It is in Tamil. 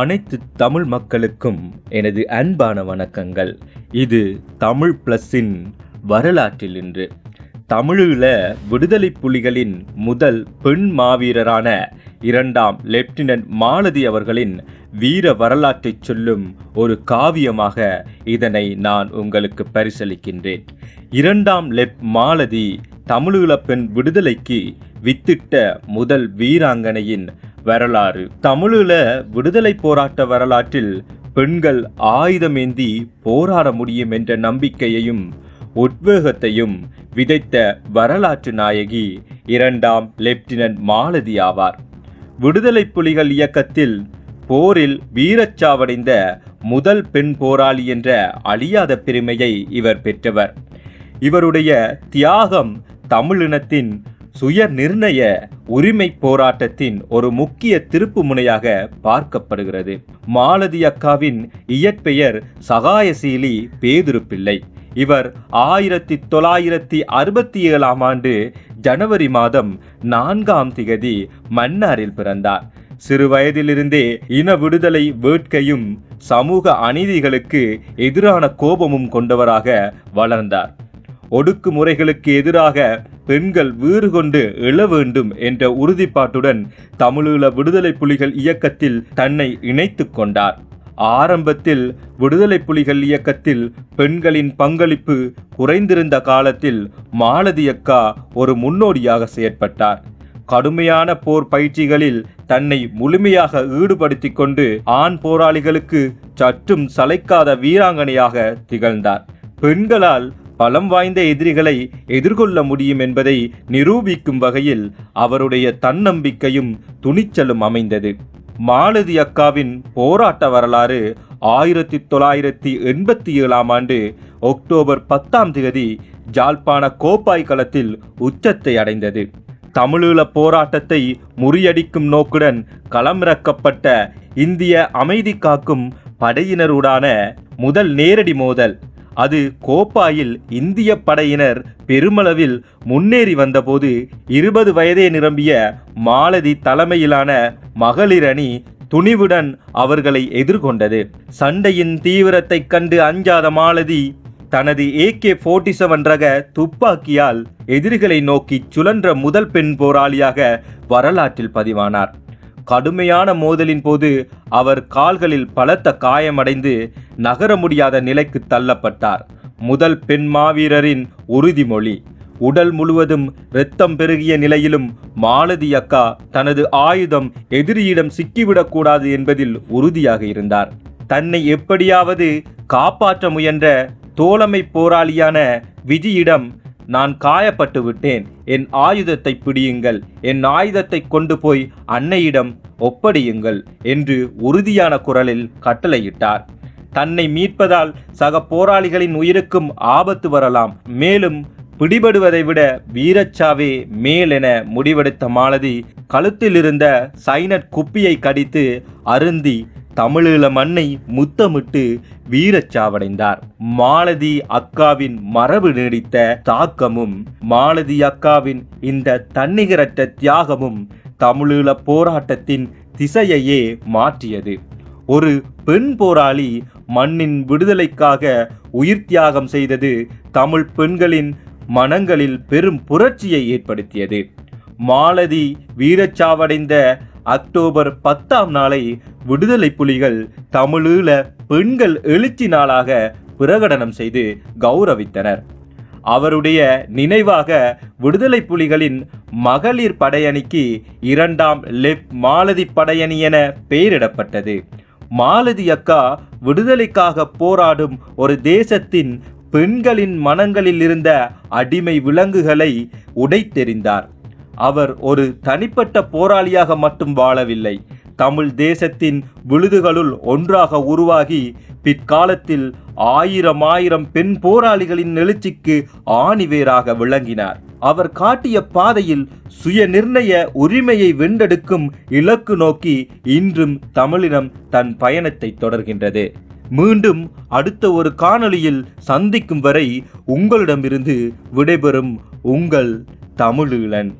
அனைத்து தமிழ் மக்களுக்கும் எனது அன்பான வணக்கங்கள். இது தமிழ் பிளஸின் வரலாற்றில் இன்று. தமிழீழ விடுதலை புலிகளின் முதல் பெண் மாவீரரான இரண்டாம் லெப்டினன்ட் மாலதி அவர்களின் வீர வரலாற்றை சொல்லும் ஒரு காவியமாக இதனை நான் உங்களுக்கு பரிசளிக்கின்றேன். இரண்டாம் லெப் மாலதி தமிழீழ பெண் விடுதலைக்கு வித்திட்ட முதல் வீராங்கனையின் வரலாறு. தமிழில் விடுதலை போராட்ட வரலாற்றில் பெண்கள் ஆயுதமேந்தி போராட முடியும் என்ற நம்பிக்கையையும் உத்வேகத்தையும் விதைத்த வரலாற்று நாயகி இரண்டாம் லெப்டினன்ட் மாலதி ஆவார். விடுதலை புலிகள் இயக்கத்தில் போரில் வீரச்சாவடைந்த முதல் பெண் போராளி என்ற அழியாத பெருமையை இவர் பெற்றவர். இவருடைய தியாகம் தமிழினத்தின் சுய நிர்ணய உரிமை போராட்டத்தின் ஒரு முக்கிய திருப்பு முனையாக பார்க்கப்படுகிறது. மாலதி அக்காவின் இயற்பெயர் சகாயசீலி பேதுருப்பிள்ளை. இவர் ஆயிரத்தி தொள்ளாயிரத்தி அறுபத்தி ஏழாம் ஆண்டு ஜனவரி மாதம் நான்காம் திகதி மன்னாரில் பிறந்தார். சிறு வயதிலிருந்தே இன விடுதலை வேட்கையும் சமூக அநீதிகளுக்கு எதிரான கோபமும் கொண்டவராக வளர்ந்தார். ஒடுக்குமுறைகளுக்கு எதிராக பெண்கள் வீறு கொண்டு எழ வேண்டும் என்ற உறுதிப்பாட்டுடன் தமிழீழ விடுதலை புலிகள் இயக்கத்தில் தன்னை இணைத்து கொண்டார். ஆரம்பத்தில் விடுதலை புலிகள் இயக்கத்தில் பெண்களின் பங்களிப்பு குறைந்திருந்த காலத்தில் மாலதி அக்கா ஒரு முன்னோடியாக செயற்பட்டார். கடுமையான போர் பயிற்சிகளில் தன்னை முழுமையாக ஈடுபடுத்தி கொண்டு ஆண் போராளிகளுக்கு சற்றும் சளைக்காத வீராங்கனையாக திகழ்ந்தார். பெண்களால் பலம் வாய்ந்த எதிரிகளை எதிர்கொள்ள முடியும் என்பதை நிரூபிக்கும் வகையில் அவருடைய தன்னம்பிக்கையும் துணிச்சலும் அமைந்தது. மாலதி அக்காவின் போராட்ட வரலாறு ஆயிரத்தி தொள்ளாயிரத்தி எண்பத்தி ஏழாம் ஆண்டு அக்டோபர் பத்தாம் தேதி ஜாழ்ப்பாண கோப்பாய் களத்தில் உச்சத்தை அடைந்தது. தமிழீழ போராட்டத்தை முறியடிக்கும் நோக்குடன் களமிறக்கப்பட்ட இந்திய அமைதி காக்கும் படையினருடான முதல் நேரடி மோதல். அது கோப்பாயில் இந்திய படையினர் பெருமளவில் முன்னேறி வந்தபோது இருபது வயதே நிரம்பிய மாலதி தலைமையிலான மகளிர் அணி துணிவுடன் அவர்களை எதிர்கொண்டது. சண்டையின் தீவிரத்தைக் கண்டு அஞ்சாத மாலதி தனது ஏகே ஃபோர்ட்டி செவன் ரக துப்பாக்கியால் எதிரிகளை நோக்கி சுழன்ற முதல் பெண் போராளியாக வரலாற்றில் பதிவானார். கடுமையான மோதலின் போது அவர் கால்களில் பலத்த காயமடைந்து நகர முடியாத நிலைக்கு தள்ளப்பட்டார். முதல் பெண் மாவீரரின் உறுதிமொழி. உடல் முழுவதும் இரத்தம் பெருகிய நிலையிலும் மாலதி அக்கா தனது ஆயுதம் எதிரியிடம் சிக்கிவிடக்கூடாது என்பதில் உறுதியாக இருந்தார். தன்னை எப்படியாவது காப்பாற்ற முயன்ற தோழமை போராளியான விஜியிடம் நான் காயப்பட்டு விட்டேன் என் ஆயுதத்தை பிடியுங்கள். என் ஆயுதத்தை கொண்டு போய் அன்னையிடம் ஒப்படையுங்கள் என்று உறுதியான குரலில் கட்டளையிட்டார். தன்னை மீட்பதால் சக போராளிகளின் உயிருக்கும் ஆபத்து வரலாம். மேலும் பிடிபடுவதை விட வீரச்சாவே மேல் என முடிவெடுத்த மாலதி கழுத்தில் இருந்த சைனட் குப்பியை கடித்து அருந்தி தமிழீழ மண்ணை முத்தமிட்டு வீரச்சாவடைந்தார் மாலதி அக்காவின் மரபு நீடித்த தாக்கமும் மாலதி அக்காவின் இந்த தன்னிகரற்ற தியாகமும் தமிழீழ போராட்டத்தின் திசையையே மாற்றியது. ஒரு பெண் போராளி மண்ணின் விடுதலைக்காக உயிர் தியாகம் செய்தது தமிழ் பெண்களின் மனங்களில் பெரும் புரட்சியை ஏற்படுத்தியது. மாலதி வீரச்சாவடைந்த அக்டோபர் பத்தாம் நாளை விடுதலை புலிகள் தமிழீழ பெண்கள் எழுச்சி நாளாக பிரகடனம் செய்து கௌரவித்தனர். அவருடைய நினைவாக விடுதலை புலிகளின் மகளிர் படையணிக்கு இரண்டாம் லெப் மாலதி படையணி என பெயரிடப்பட்டது. மாலதி அக்கா விடுதலைக்காக போராடும் ஒரு தேசத்தின் பெண்களின் மனங்களில் இருந்த அடிமை விலங்குகளை உடைத்தெறிந்தார். அவர் ஒரு தனிப்பட்ட போராளியாக மட்டும் வாழவில்லை. தமிழ் தேசத்தின் விழுதுகளுள் ஒன்றாக உருவாகி பிற்காலத்தில் ஆயிரம் ஆயிரம் பெண் போராளிகளின் எழுச்சிக்கு ஆணிவேராக விளங்கினார். அவர் காட்டிய பாதையில் சுய நிர்ணய உரிமையை வென்றெடுக்கும் இலக்கு நோக்கி இன்றும் தமிழினம் தன் பயணத்தை தொடர்கின்றது. மீண்டும் அடுத்த ஒரு காணொளியில் சந்திக்கும் வரை உங்களிடமிருந்து விடைபெறும் உங்கள் தமிழீழன்.